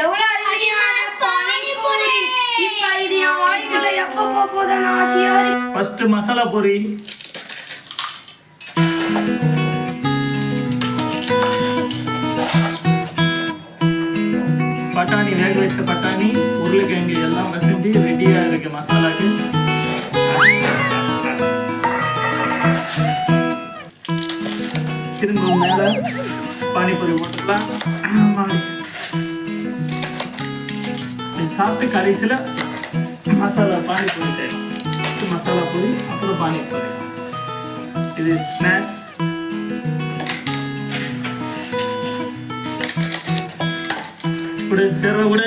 எவ்வளவு அருமையான மசாலா பூரி. பட்டாணி வேக வச்ச பட்டாணி உருளைக்கிழங்கு எல்லாம் வசதி ரெடியாக இருக்கு மசாலாக்கு. திரும்ப மேலே பானிபூரி போட்டுக்கலாம். சாப்பிட்டு கடைசியில் மசாலா பானிபூரி செய்யணும். மசாலா பூரி அப்புறம் பானிபூரி இது ஸ்நாக்ஸ் கூட சேர்வா கூட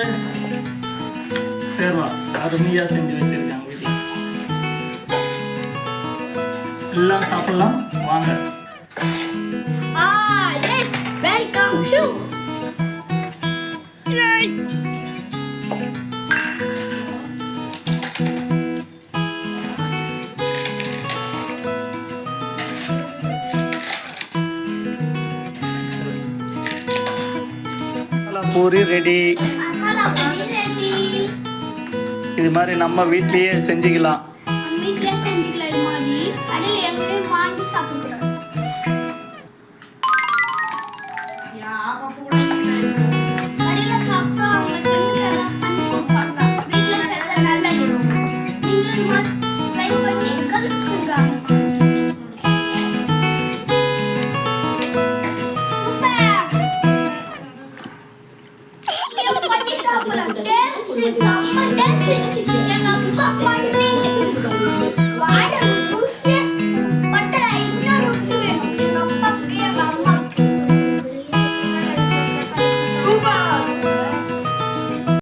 சேர்வா அருமையா செஞ்சு வச்சிருக்காங்க வீட்டில் எல்லாம் சாப்பிடலாம். வாங்க. Ah, Welcome to. Masala puri ready. இது மாதிரி நம்ம வீட்லயே செஞ்சுக்கலாம். Thank செஞ்சுக்கலாம் இது மாதிரி கடையில்